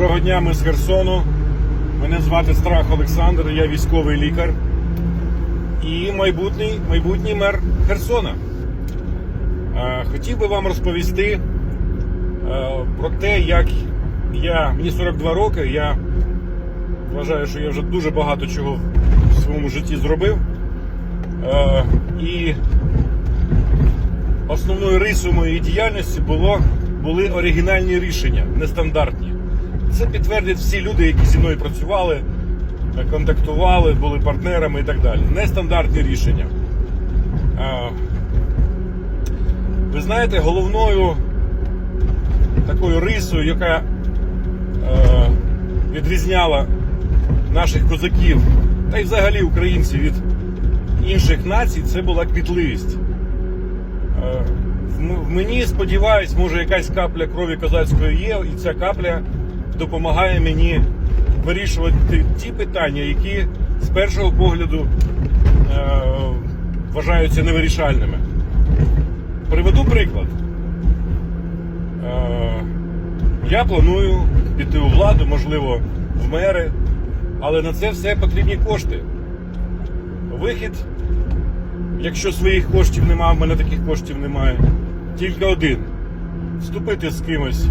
Доброго дня, ми з Херсону. Мене звати Страх Олександр, я військовий лікар і майбутній, майбутній мер Херсона. Е, Хотів би вам розповісти е, про те, як я, мені 42 роки, я вважаю, що я вже дуже багато чого в своєму житті зробив. Е, І основною рисою моєї діяльності було, були оригінальні рішення, нестандартні. Це підтвердять всі люди, які зі мною працювали, е, контактували, були партнерами і так далі. Нестандартні рішення. Е, Ви знаєте, головною такою рисою, яка е, відрізняла наших козаків та й взагалі українців від інших націй, це була квітливість. Мені, сподіваюсь, може якась капля крові козацької є, і ця капля допомагає мені вирішувати ті питання, які з першого погляду е, вважаються невирішальними. Приведу приклад. Е, я планую піти у владу, можливо, в мери, але на це все потрібні кошти. Вихід Якщо своїх коштів немає, в мене таких коштів немає. Тільки один: вступити з кимось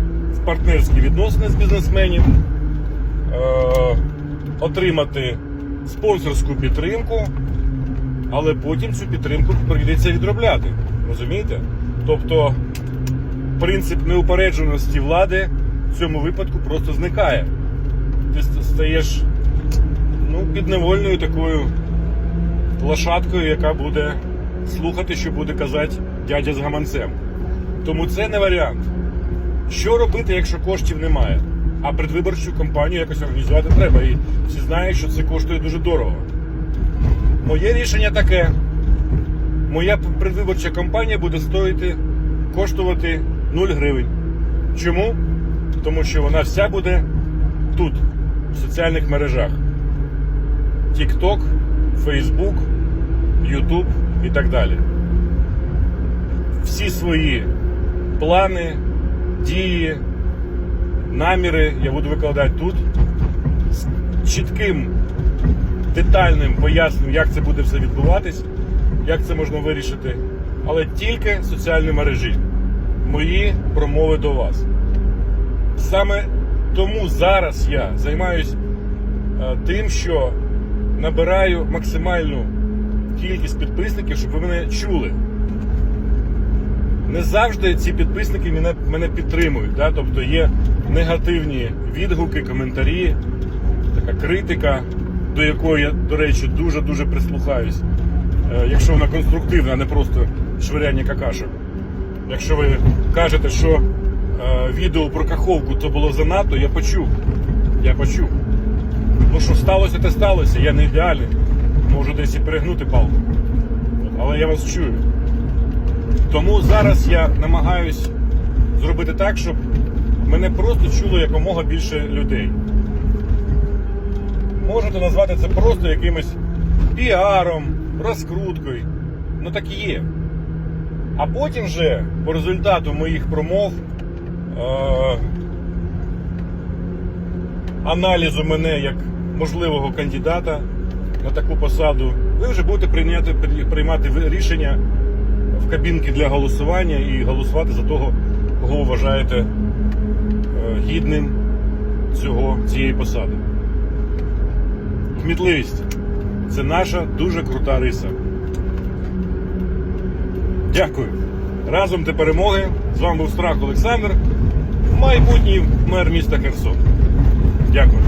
партнерські відносини з бізнесменів, е- отримати спонсорську підтримку, але потім цю підтримку прийдеться відробляти. Розумієте? Тобто принцип неупередженості влади в цьому випадку просто зникає. Ти стаєш ну, підневольною такою лошадкою, яка буде слухати, що буде казати дядя з гаманцем. Тому це не варіант. Що робити, якщо коштів немає? А предвиборчу кампанію якось організувати треба. І всі знають, що це коштує дуже дорого. Моє рішення таке: моя предвиборча кампанія буде стоїти, коштувати 0 гривень. Чому? Тому що вона вся буде тут, в соціальних мережах. TikTok, Facebook, YouTube і так далі. Всі свої плани, дії, наміри я буду викладати тут з чітким, детальним поясненням, як це буде все відбуватись, як це можна вирішити, але тільки соціальні мережі. Мої промови до вас. Саме тому зараз я займаюсь е, тим, що набираю максимальну кількість підписників, щоб ви мене чули. Не завжди ці підписники мене, мене підтримують. Да? Тобто є негативні відгуки, коментарі, така критика, до якої я, до речі, дуже-дуже прислухаюсь. Е, Якщо вона конструктивна, а не просто швиряння какашок. Якщо ви кажете, що е, відео про каховку то було занадто, я почув. Я почув. Ну що сталося, те сталося. Я не ідеальний. Можу десь і перегнути палку. Але я вас чую. Тому зараз я намагаюсь зробити так, щоб мене просто чуло якомога більше людей. Можете назвати це просто якимось піаром, розкруткою. Ну так і є. А потім вже по результату моїх промов. Е- аналізу мене як можливого кандидата на таку посаду, ви вже будете прийняти, приймати рішення в кабінки для голосування і голосувати за того, кого вважаєте е, гідним цього, цієї посади. Кмітливість це наша дуже крута риса. Дякую. Разом до перемоги. З вами був Страх Олександр, майбутній мер міста Херсон. Дякую.